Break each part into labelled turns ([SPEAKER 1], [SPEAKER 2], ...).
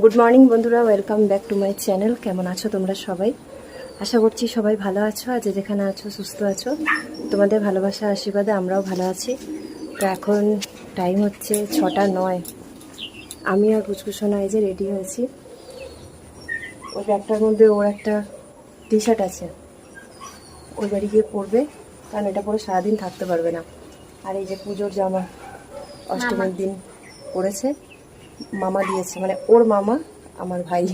[SPEAKER 1] Good morning বন্ধুরা welcome back to my channel কেমন আছো তোমরা সবাই? আশা করছি সবাই ভালো আছো আর যে যেখানে আছো সুস্থ আছো। তোমাদের ভালোবাসা আশীর্বাদে আমরাও ভালো আছি। তো এখন টাইম হচ্ছে ছটা নয়। আমি আর কুচকুসোনা এই যে রেডি হয়েছি। ওই ব্যাগটার মধ্যে ওর একটা টি শার্ট আছে। ওই বাড়ি গিয়ে পরবে কারণ এটা পরে সারাদিন থাকতে পারবে না। আর এই যে পুজোর জামা অষ্টমীর দিন পরেছে মামা দিয়েছে মানে ওর মামা আমার ভাই।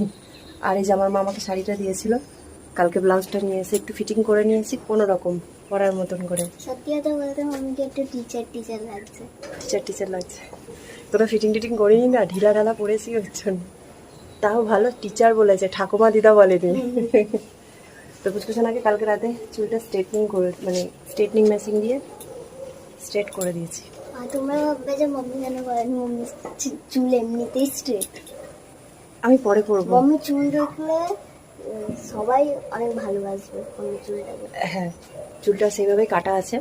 [SPEAKER 1] আর এই যে আমার মামাকে শাড়িটা দিয়েছিল কালকে ব্লাউজটা নিয়ে এসে একটু ফিটিং করে নিয়েছি কোনো রকম পরার মতন করে।
[SPEAKER 2] সত্যি কথা বলতে মামিকে একটু টিচার টিচার লাগছে।
[SPEAKER 1] টিচার টিচার লাগছে। তোরা ফিটিং টিটিং করিনি না? ঢিলা ঢালা পড়েছি ওর জন্য। তাও ভালো টিচার বলেছে ঠাকুমা দিদা বলেনি। তো আগে কালকে রাতে চুলটা স্ট্রেটনিং করে মানে স্ট্রেটনিং মেশিন দিয়ে স্ট্রেট করে দিয়েছি।
[SPEAKER 2] আর তোমরা ভাববে যে মাম্মি কেন করেন মাম্মি চুল এমনিতেই স্ট্রেট
[SPEAKER 1] আমি পরে করব।
[SPEAKER 2] মাম্মি চুল দেখলে সবাই অনেক ভালোবাসবে মাম্মি চুলটাকে।
[SPEAKER 1] হ্যাঁ চুলটা সেইভাবে কাটা আছে।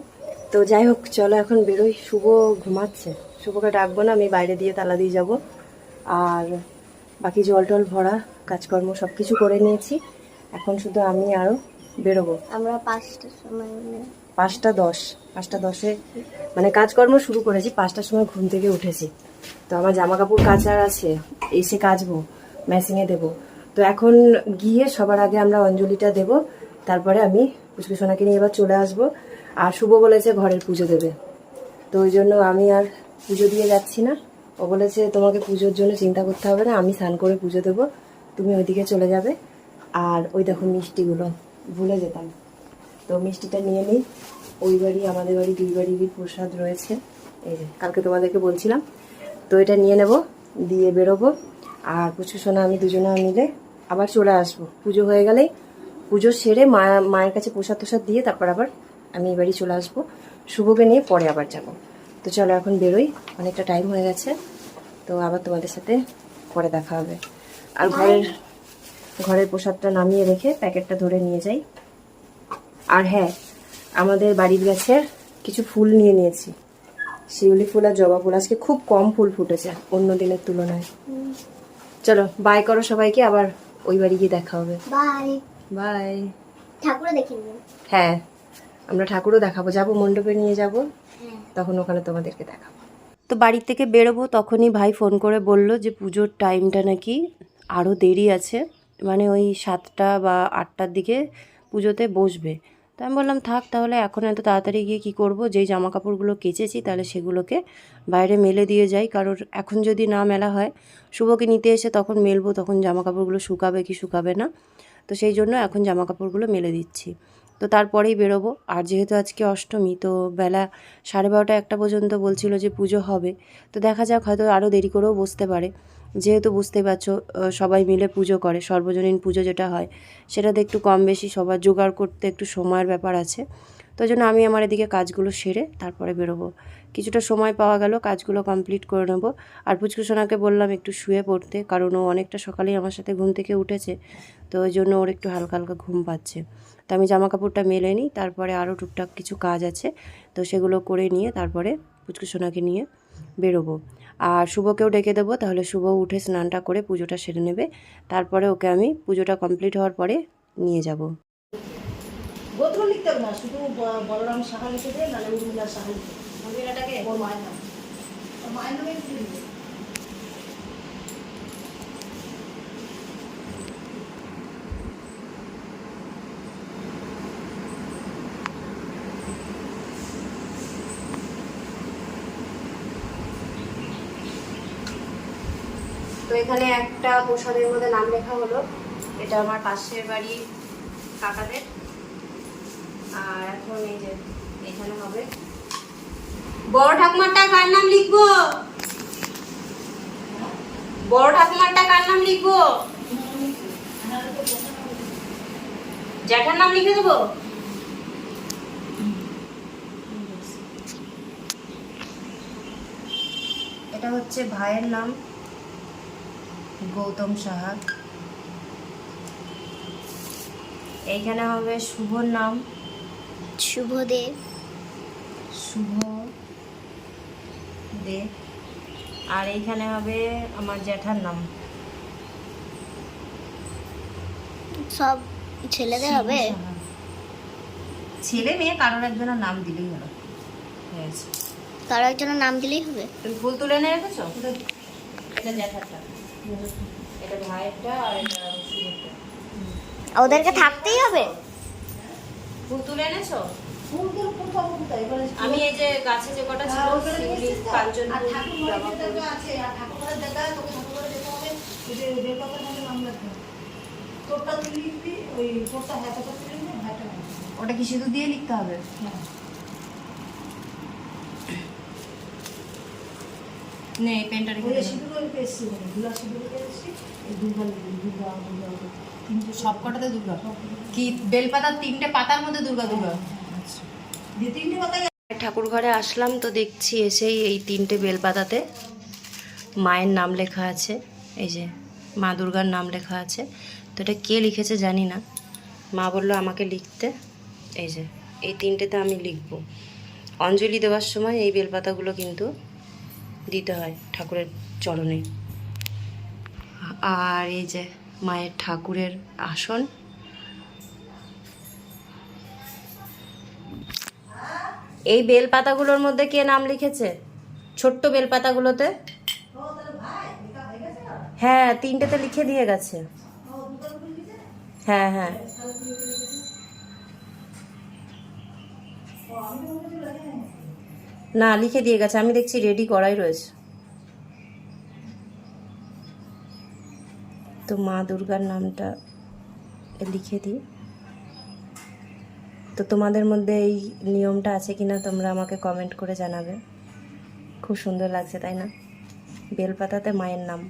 [SPEAKER 1] তো যাই হোক চলো এখন বেরোই। শুভ ঘুমাচ্ছে। শুভকে ডাকবো না আমি বাইরে দিয়ে তালা দিয়ে যাব। আর বাকি জল টল ভরা কাজকর্ম সব কিছু করে নিয়েছি। এখন শুধু আমি আরও বেরোবো।
[SPEAKER 2] আমরা পাঁচটার সময়
[SPEAKER 1] পাঁচটা দশ, পাঁচটা দশে মানে কাজকর্ম শুরু করেছি, পাঁচটার সময় ঘুম থেকে উঠেছি। তো আমার জামা কাপড় কাচার আছে, এসে কাচবো মেশিনে দেব। তো এখন গিয়ে সবার আগে আমরা অঞ্জলিটা দেব, তারপরে আমি পুষ্পসোনাকে নিয়ে এবার চলে আসব। আর শুভ বলেছে ঘরের পুজো দেবে। তো ওই জন্য আমি আর পুজো দিয়ে যাচ্ছি না। ও বলেছে, তোমাকে পুজোর জন্য চিন্তা করতে হবে না, আমি স্নান করে পুজো দেবো। তুমি ওইদিকে চলে যাবে। আর ওই দেখো মিষ্টিগুলো, ভুলে যেতাম। তো মিষ্টিটা নিয়ে নিই। ওই বাড়ি, আমাদের বাড়ি, দুই বাড়িরই প্রসাদ রয়েছে। এই কালকে তোমাদেরকে বলছিলাম। তো এটা নিয়ে নেব, দিয়ে বেরোবো। আর পুচু, সোনা, আমি দুজনে মিলে আবার চলে আসব। পুজো হয়ে গেলেই পুজো সেরে মা, মায়ের কাছে প্রসাদ তোসাদ দিয়ে তারপর আবার আমি এই বাড়ি চলে আসব। শুভকে নিয়ে পরে আবার যাব। তো চলো, এখন বেরোই। অনেকটা টাইম হয়ে গেছে। তো আবার তোমাদের সাথে পরে দেখা হবে। আর ঘরের ঘরের প্রসাদটা নামিয়ে রেখে প্যাকেটটা ধরে নিয়ে যাই। আর হ্যাঁ আমাদের বাড়ির গাছের কিছু ফুল নিয়ে নিয়েছি। শিউলি ফুল আর জবা ফুল। আজকে খুব কম ফুল ফুটেছে অন্য দিনের তুলনায়। চলো বাই করো সবাইকে আবার ওই বাড়ি গিয়ে দেখা হবে।
[SPEAKER 2] বাই
[SPEAKER 1] বাই
[SPEAKER 2] ঠাকুরও দেখে
[SPEAKER 1] হ্যাঁ আমরা ঠাকুরও দেখাবো। যাব মণ্ডপে নিয়ে যাব।
[SPEAKER 2] হ্যাঁ।
[SPEAKER 1] তখন ওখানে তোমাদেরকে দেখাবো। তো বাড়ি থেকে বেরোবো তখনই ভাই ফোন করে বলল যে পুজোর টাইমটা নাকি আরও দেরি আছে। মানে ওই সাতটা বা আটটার দিকে পুজোতে বসবে। তো আমি বললাম, থাক তাহলে, এখন এত তাড়াতাড়ি গিয়ে কি করব? যেই জামা কাপড়গুলো কেচেছি, তাহলে সেগুলোকে বাইরে মেলে দিয়ে যাই। কারণ এখন যদি না মেলা হয়, শুভকে নিতে এসে তখন মেলবো, তখন জামা কাপড়গুলো শুকাবে কি শুকাবে না। তো সেই জন্য এখন জামা কাপড়গুলো মেলে দিচ্ছি। তো তারপরেই বেরোবো। আর যেহেতু আজকে অষ্টমী, তো বেলা সাড়ে বারোটা একটা পর্যন্ত বলছিল যে পুজো হবে। তো দেখা যাক, হয়তো আরও দেরি করেও বসতে পারে। যেহেতু বুঝতেই পারছ সবাই মিলে পুজো করে, সর্বজনীন পুজো যেটা হয়, সেটাতে একটু কম বেশি সবার জোগাড় করতে একটু সময়ের ব্যাপার আছে। তো জন্য আমি আমার এদিকে কাজগুলো সেরে তারপরে বেরোবো। কিছুটা সময় পাওয়া গেল, কাজগুলো কমপ্লিট করে নেব। আর পুচকুসোনাকে বললাম একটু শুয়ে পড়তে, কারণ ও অনেকটা সকালেই আমার সাথে ঘুম থেকে উঠেছে, তো ওই জন্য ওর একটু হালকা হালকা ঘুম পাচ্ছে। তো আমি জামা কাপড়টা মেলে নিই, তারপরে আরও টুকটাক কিছু কাজ আছে, তো সেগুলো করে নিয়ে তারপরে পুচকুসোনাকে নিয়ে বেরোবো। আর শুভকেও ডেকে দেবো তাহলে শুভ উঠে স্নানটা করে পুজোটা সেরে নেবে। তারপরে ওকে আমি পুজোটা কমপ্লিট হওয়ার পরে নিয়ে যাব।
[SPEAKER 3] গোত্র লিখতে না শুধু বলরাম সাহা লিখে দেয় নাহলে উর্মিলা সাহা লিখে। ওর মায়ের নাম। মায়ের নামে
[SPEAKER 1] এখানে একটা প্রসাদের মধ্যে নাম লেখা হলো। এটা আমার পাশের বাড়ি কাকাদের। আর এখন এই যে এখানে হবে। বড় ঠাকুমারটা কার নাম লিখব? বড় ঠাকুমারটা কার নাম লিখব? জ্যাঠার নাম লিখে দেবো? এটা হচ্ছে ভাইয়ের নাম। গৌতম সাহা। এইখানে হবে শুভর নাম।
[SPEAKER 2] শুভ শুভদেব।
[SPEAKER 1] শুভ দে আর এইখানে হবে আমার জ্যাঠার নাম।
[SPEAKER 2] সব ছেলেদের হবে?
[SPEAKER 1] ছেলে মেয়ে কারোর একজনের নাম দিলেই হবে। হয়েছে।
[SPEAKER 2] কারও একজনের নাম দিলেই হবে?
[SPEAKER 1] তুমি ফুল তুলে এনে রেখেছো? এটা জ্যাঠারটা। এটা ভাইয়েরটা আর এটা
[SPEAKER 2] ওদেরকে থাকতেই হবে?
[SPEAKER 1] ফুল তুলে এনেছো? আমি এই যে গাছে যে কটা ছিল
[SPEAKER 3] হ্যাঁ, ওখানে
[SPEAKER 1] শিউলি
[SPEAKER 3] নিয়ে এসেছিস তো?
[SPEAKER 1] কাঞ্চন
[SPEAKER 3] আর
[SPEAKER 1] ফুল,
[SPEAKER 3] ঠাকুর
[SPEAKER 1] জবা
[SPEAKER 3] ঘরে
[SPEAKER 1] ফুল।
[SPEAKER 3] যেটা লিখবি দুর্গা দুর্গা দুর্গা। তিনটে
[SPEAKER 1] সব কটাতে দুর্গা? কি বেলপাতার তিনটে পাতার মধ্যে দুর্গা দুর্গা?
[SPEAKER 3] তিনটে পাতায়
[SPEAKER 1] ঠাকুর ঘরে আসলাম তো দেখছি এসেই এই তিনটে বেলপাতাতে মায়ের নাম লেখা আছে এই যে মা দুর্গার নাম লেখা আছে। তো এটা কে লিখেছে জানি না। মা বলল আমাকে লিখতে এই যে এই তিনটেতে আমি লিখব। অঞ্জলি দেওয়ার সময় এই বেলপাতাগুলো কিন্তু দিতে হয় ঠাকুরের চরণে। আর এই যে মায়ের ঠাকুরের আসন। এই বেলপাতাগুলোর মধ্যে কে নাম লিখেছে? ছোট্ট বেলপাতাগুলোতে? হ্যাঁ তিনটেতে লিখে দিয়ে গেছে। হ্যাঁ হ্যাঁ। না, লিখে দিয়ে গেছে। আমি দেখছি রেডি করাই রয়েছে। তো মা দুর্গার নামটা লিখে দিই। তো তোমাদের মধ্যে এই নিয়মটা আছে কিনা তোমরা আমাকে কমেন্ট করে জানাবে। খুব সুন্দর লাগছে, তাই না? বেলপাতাতে মায়ের নাম।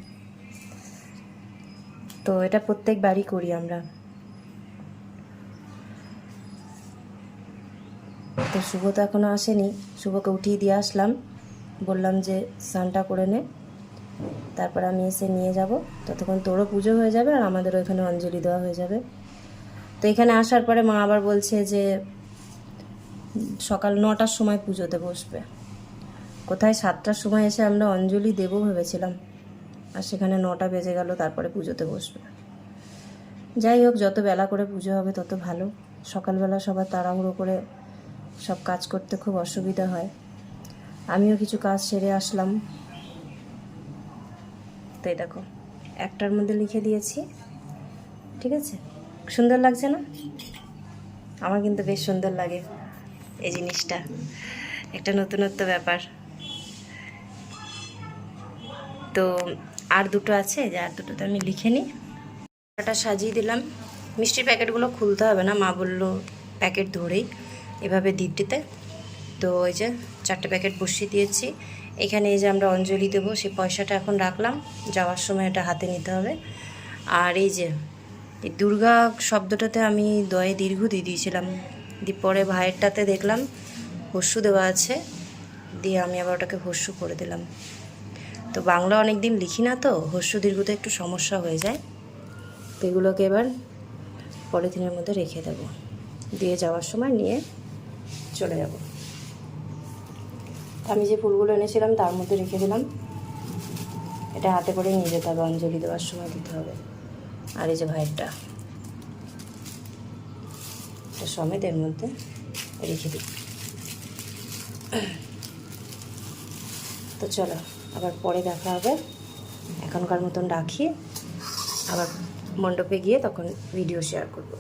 [SPEAKER 1] তো এটা প্রত্যেক বাড়ি করি আমরা। তো শুভ তো এখনও আসেনি। শুভকে উঠিয়ে দিয়ে আসলাম। বললাম যে, স্নানটা করে নে। তারপর আমি এসে নিয়ে যাব। ততক্ষণ তোরও পুজো হয়ে যাবে আর আমাদের ওইখানে অঞ্জলি দেওয়া হয়ে যাবে। তো এখানে আসার পরে মা আবার বলছে যে, সকাল নটার সময় পুজোতে বসবে। কোথায় সাতটার সময় এসে আমরা অঞ্জলি দেবো ভেবেছিলাম। আর সেখানে নটা বেজে গেল, তারপরে পুজোতে বসবে। যাই হোক, যত বেলা করে পুজো হবে তত ভালো। সকালবেলা সবার তাড়াহুড়ো করে সব কাজ করতে খুব অসুবিধা হয়। আমিও কিছু কাজ সেরে আসলাম। তো দেখো, একটার মধ্যে লিখে দিয়েছি। ঠিক আছে? সুন্দর লাগছে না? আমার কিন্তু বেশ সুন্দর লাগে এই জিনিসটা। একটা নতুনত্ব ব্যাপার। তো আর দুটো আছে, যে আর দুটোতে আমি লিখে নিই। সাজিয়ে দিলাম। মিষ্টির প্যাকেটগুলো খুলতে হবে না, মা বলল প্যাকেট ধরেই। এভাবে দিতে তো ওই যে চারটে প্যাকেট বসিয়ে দিয়েছি। এখানে এই যে আমরা অঞ্জলি দেবো সেই পয়সাটা এখন রাখলাম। যাওয়ার সময় এটা হাতে নিতে হবে। আর এই যে, এই দুর্গা শব্দটাতে আমি দয়ে দীর্ঘ দিয়ে দিয়েছিলাম। দিয়ে পরে ভাইয়েরটাতে দেখলাম, হস্যু দেওয়া আছে। দিয়ে আমি আবার ওটাকে হস্যু করে দিলাম। তো বাংলা অনেক দিন লিখি না তো, হস্য দীর্ঘতে একটু সমস্যা হয়ে যায়। তো এগুলোকে এবার পলিথিনের মধ্যে রেখে দেবো। দিয়ে যাওয়ার সময় নিয়ে চলে যাব। আমি যে ফুলগুলো এনেছিলাম তার মধ্যে রেখে দিলাম। এটা হাতে করে নিয়ে যেতে হবে, অঞ্জলি দেওয়ার সময় দিতে হবে। আর এই যে ভাইয়েরটা, এটা সমেত এর মধ্যে রেখে দিই। তো চলো, আবার পরে দেখা হবে। এখনকার মতন রাখি। আবার মণ্ডপে গিয়ে তখন ভিডিও শেয়ার করব।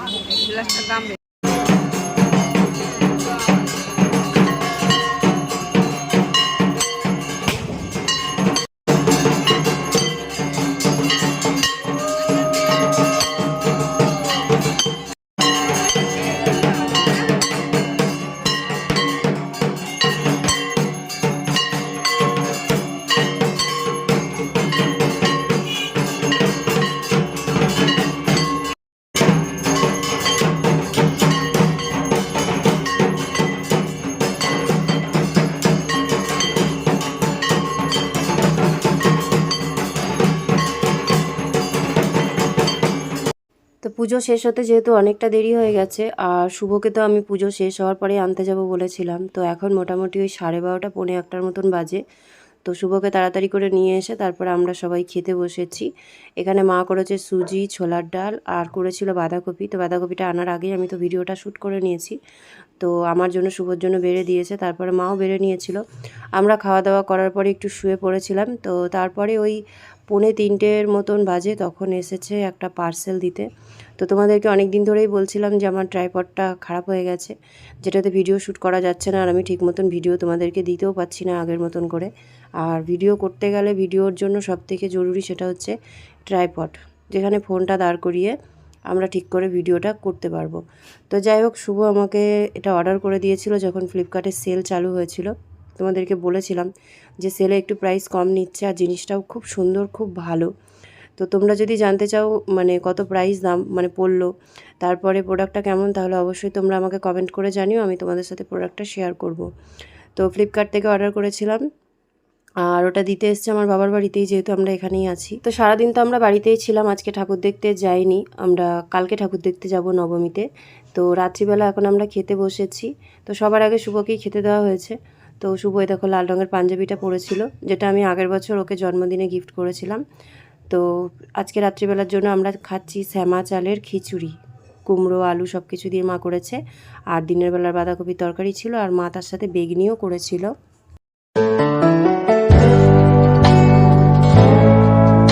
[SPEAKER 1] তো পুজো শেষ হতে যেহেতু অনেকটা দেরি হয়ে গেছে, আর শুভকে তো আমি পুজো শেষ হওয়ার পরে আনতে যাব বলেছিলাম। তো এখন মোটামুটি ওই সাড়ে বারোটা, পৌনে একটার মতন বাজে। তো শুভকে তাড়াতাড়ি করে নিয়ে এসে তারপরে আমরা সবাই খেতে বসেছি। এখানে মা করেছে সুজি, ছোলার ডাল, আর করেছিল বাঁধাকপি। তো বাঁধাকপিটা আনার আগেই আমি তো ভিডিওটা শ্যুট করে নিয়েছি। তো আমার জন্য, শুভর জন্য বেড়ে দিয়েছে, তারপরে মাও বেড়ে নিয়েছিল। আমরা খাওয়া দাওয়া করার পরে একটু শুয়ে পড়েছিলাম। তো তারপরে ওই পৌনে তিনটের মতন বাজে, তখন এসেছে একটা পার্সেল দিতে। তো তোমাদেরকে অনেক দিন ধরেই বলছিলাম যে আমার ট্রাইপডটা খারাপ হয়ে গেছে, যেটাতে ভিডিও শ্যুট করা যাচ্ছে না, আর আমি ঠিক মতন ভিডিও তোমাদেরকে দিতেও পাচ্ছি না আগের মতন করে। আর ভিডিও করতে গেলে ভিডিওর জন্য সবথেকে জরুরি সেটা হচ্ছে ট্রাইপড, যেখানে ফোনটা দাঁড় করিয়ে আমরা ঠিক করে ভিডিওটা করতে পারব। তো যাই হোক, শুভ আমাকে এটা অর্ডার করে দিয়েছিল যখন ফ্লিপকার্টে সেল চালু হয়েছিল। তোমাদেরকে বলেছিলাম যে সেলে একটু প্রাইস কম নিচ্ছে, আর জিনিসটাও খুব সুন্দর, খুব ভালো। তো তোমরা যদি জানতে চাও মানে কত প্রাইস দাম মানে পড়ল, তারপরে প্রোডাক্টটা কেমন, তাহলে অবশ্যই তোমরা আমাকে কমেন্ট করে জানিও, আমি তোমাদের সাথে প্রোডাক্টটা শেয়ার করব। তো ফ্লিপকার্ট থেকে অর্ডার করেছিলাম, আর ওটা দিতে এসছে আমার বাবার বাড়িতেই, যেহেতু আমরা এখানেই আছি। তো সারাদিন তো আমরা বাড়িতেই ছিলাম, আজকে ঠাকুর দেখতে যাইনি, আমরা কালকে ঠাকুর দেখতে যাব নবমীতে। তো রাত্রিবেলা এখন আমরা খেতে বসেছি, তো সবার আগে শুভকেই খেতে দেওয়া হয়েছে। তো শুভ দেখো লাল রঙের পাঞ্জাবিটা পরেছিল, যেটা আমি আগের বছর ওকে জন্মদিনে গিফট করেছিলাম। তো আজকে রাত্রিবেলার জন্য আমরা খাচ্ছি শ্যামা চালের খিচুড়ি। কুমড়ো, আলু সব কিছু দিয়ে মা করেছে। আর দিনের বেলার বাঁধাকপির তরকারি ছিল আর মা তার সাথে বেগনিও করেছিল।